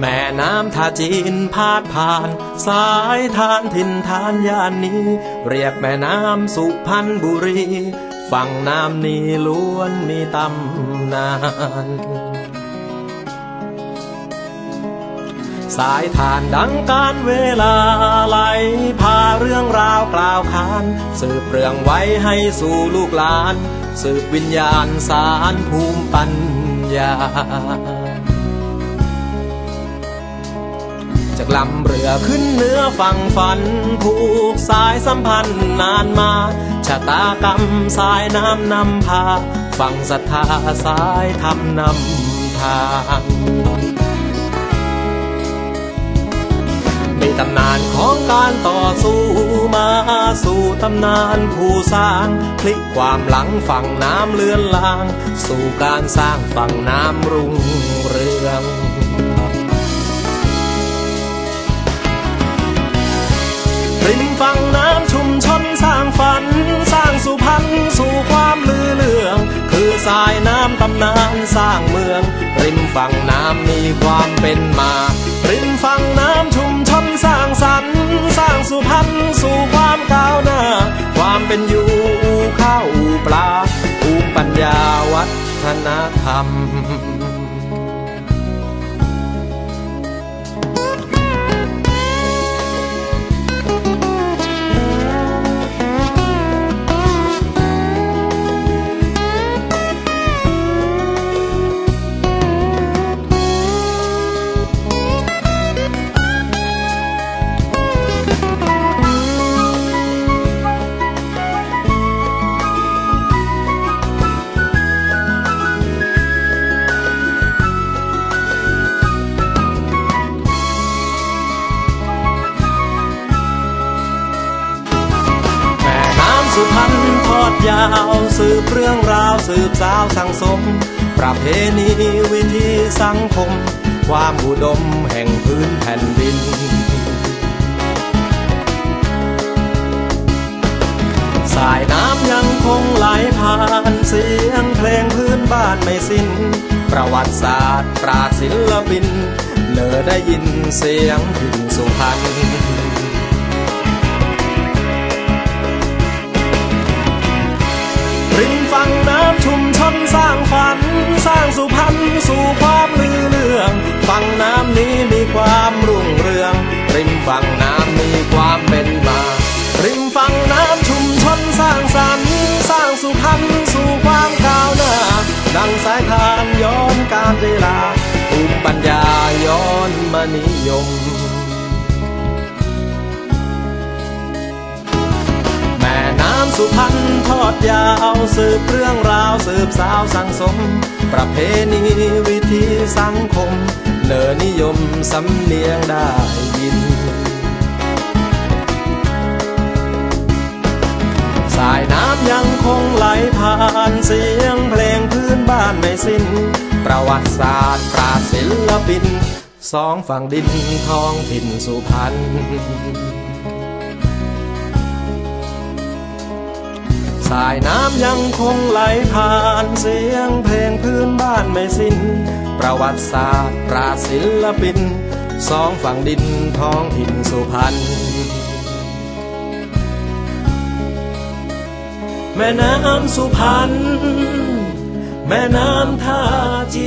แม่น้ำท่าจีนพาดผ่าน สายทานถิ่นทานย่านนี้ เรียกแม่น้ำสุพรรณบุรี ฝั่งน้ำนี้ล้วนมีตำนานสายทานดังการเวลาไหลพาเรื่องราวกล่าวขาน สืบเรื่องไว้ให้สู่ลูกหลาน สืบวิญญาณสารภูมิปัญญา ลำเรือขึ้นเหนื้อฝั่งฝัน ผูกสายสัมพันธ์นานมา ชะตากรรมสายน้ำนำพา ฝั่งศรัทธาสายธรรมนำทางมีตำนานของการต่อสู้มาสู่ตำนานผู้สร้างพลิกความหลังฝั่งน้ำเลือนลาง สู่การสร้างฝั่งน้ำรุ่งเรืองามตำนานสร้างเมือง ริมฝั่งน้ำมีความเป็นมา ริมฝั่งน้ำชุมชนสร้างสรรค์ สร้างสุพรรณสู่ความก้าวหน้า ความเป็นอยู่อู่ข้าวอู่ปลาภูมิปัญญาวัฒนธรรม พรรณทอดยาว สืบเรื่องราวสืบสาวสังสม ประเพณีวิธีสังคม ความอุดมแห่งพื้นแผ่นดินสายน้ำยังคงไหลผ่านเสียงเพลงพื้นบ้านไม่สิ้น ประวัติศาสตร์ปราศิลปินเลอได้ยินเสียงถิ่นสุพรรณ ฝั่งน้ำชุมชนสร้างฝัน สร้างสุพรรณสู่ความลือเลือง ฝั่งน้ำนี้มีความรุ่งเรือง ริมฝั่งน้ำมีความเป็นมา ริมฝั่งน้ำชุมชนสร้างสรรค์สร้างสุพรรณสู่ความก้าวหน้า ดังสายทานย้อนการเวลาภูมิปัญญาย้อนมานิยม สุพรรณทอดยาวสืบเรื่องราวสืบสาวสังสม ประเพณีวิธีสังคมเลอนิยมสำเนียงได้ยิน สายน้ำยังคงไหลผ่านเสียงเพลงพื้นบ้านไม่สิ้น ประวัติศาสตร์ปราศิลปิน สองฝั่งดินทองถิ่นสุพรรณ สายน้ำยังคงไหลผ่านเสียงเพลงพื้นบ้านไม่สิ้น ประวัติศาสตร์ปราศิลปิน สองฝั่งดินท้องถิ่นสุพรรณแม่น้ำสุพรรณแม่น้ำท่าจี